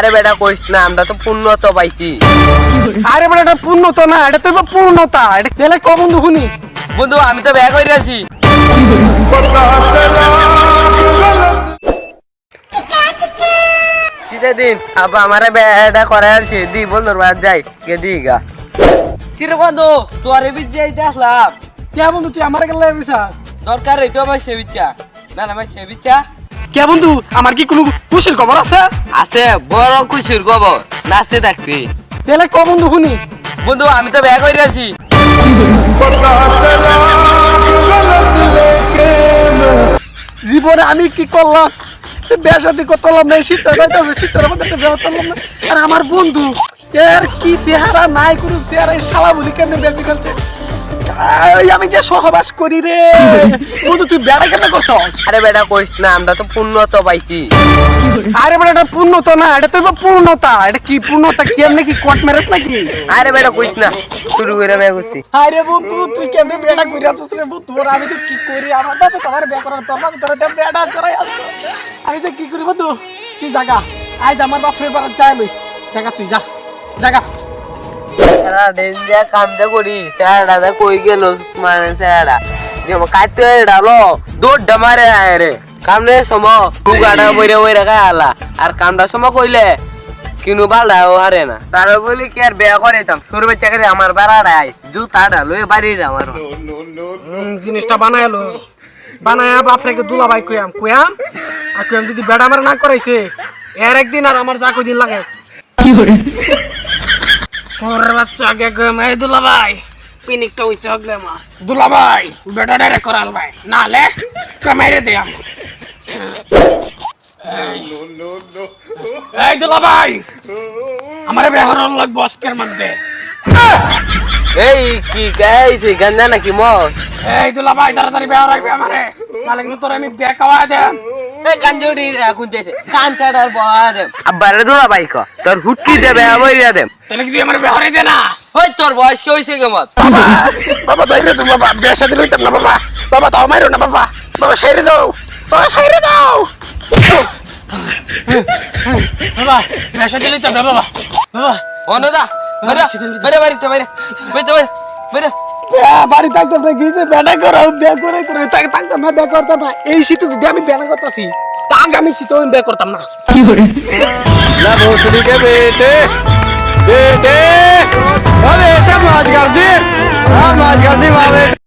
আরে বেটা কইস না আমরা তো পূর্ণত পাইছি। আরে বলে এটা পূর্ণতা না এটা তো এবার পূর্ণতা এটা তেলে ক বন্ধু শুনি? বন্ধু আমি তো ব্যাগ হয়ে আছি। শীতের দিন আবার আমার বেটা করে আসছি দি বন্ধুর বাদ যাই কে দি গা। কিরে বন্ধু তোর এবিট যাইতে আসলাম। কে বন্ধু তুই আমার গেলে দরকার হইতো আমার সেবিচ্ছা না না আমার সেবিচ্ছা কে বন্ধু আমার কি কোনো খুশির খবর আছে? আছে বড় খুশির খবর। নাচতে থাকবি। তেলে ক বন্ধু শুনি? বন্ধু আমি তো ব্যাগ হয়ে আছি। জীবনে আমি কি করলাম? বিয়া শাদি করতাম না শীতটা শীতটার মধ্যে একটা বিয়া করতাম না। আর আমার বন্ধু এর কি চেহারা নাই কোনো চেহারা শালা বলি কেমনে খেলছে আই, আমি যে সহবাস করি রে। বন্ধু তুই বেড়া কেন করছস? আরে বেটা কইস না আমরা তো পূর্ণত পাইছি। আরে বলে এটা পূর্ণতা না এটা তো এবার পূর্ণতা। এটা কি পূর্ণতা কি এমনি কি কোর্ট ম্যারেজ নাকি? আরে বেটা কইস না শুরু করে ব্যাগ হচ্ছি আরে বন্ধু তুই কেমনে বেড়া করে আছিস রে বন্ধু? আর আমি তো কি করি? আমার বাপে তোমার বিয়া করার তোর বাপে তোর বেড়া করাই আসছো আমি তো কি করি বন্ধু? তুই জাগা আজ আমার বাপের বাড়া চাই লই। জাগা তুই যা। জাগা। যা কামটা করি স্যারটা কই গেল মানে স্যারটা কাটতে দৌড়টা মারে আয় রে। কামনে সময় টুকাটা বইরে বইরে খায় আলা। আর কামটা কইলে কিনু বালটাও হারে না। তার বলি কি আর বেয়া করে তাম আমার বাড়াটা আয় জুতাটা লয়ে বাড়ি আমার হুম, জিনিসটা বানাইলো বানায়া দুলা ভাই কইয়াম কইয়াম? আর কইয়াম যদি বেড়া আমার না করাইছে এর একদিন আর আমার যা কদিন লাগে। ওর বাচ্চা আগে কইয়াম এই দুলা ভাই পিনিকটা হইছে হগলে মা। দুলা ভাই বেটা করাল ভাই। নালে কামাইরে দেয়াম এই দুলা ভাই আমারে মধ্যে। এই কি গান্দা নাকি মস এই দুলা ভাই তাড়াতাড়ি বেহর রাখবে আমারে। নালে কিন্তু তোর আমি দেন কাঞ্জুরি রাখুন ছাড়ার বয়া আব্বারে দোলা বাইক তোর হুটকি দেবে দেম। তাহলে কি আমার ব্যবহারে দে না? ওই তোর বয়স কি হইছে গেমত? বাবা বাবা যাই রে তুমি বাবা বেশ শাদী লইতাম না বাবা। বাবা তাও মাইরো না বাবা। বাবা সাইরে যাও বাবা সাইরে যাও বাবা বিয়ে শাদী লইতাম না বাবা। বাবা। অনদা মেরে মেরে বাড়িতে মেরে মেরে মেরে বাড়ি থাকতাম না করো থাকতাম না করতাম না। এই শীতে যদি আমি বেটা করতাম না। কি ਬੇਟੇ। ਆ ਬੇਟਾ ਮਾਜ ਕਰਦੇ। ਆ ਮਾਜ ਕਰਦੇ ਵਾਹ ਬੇਟੇ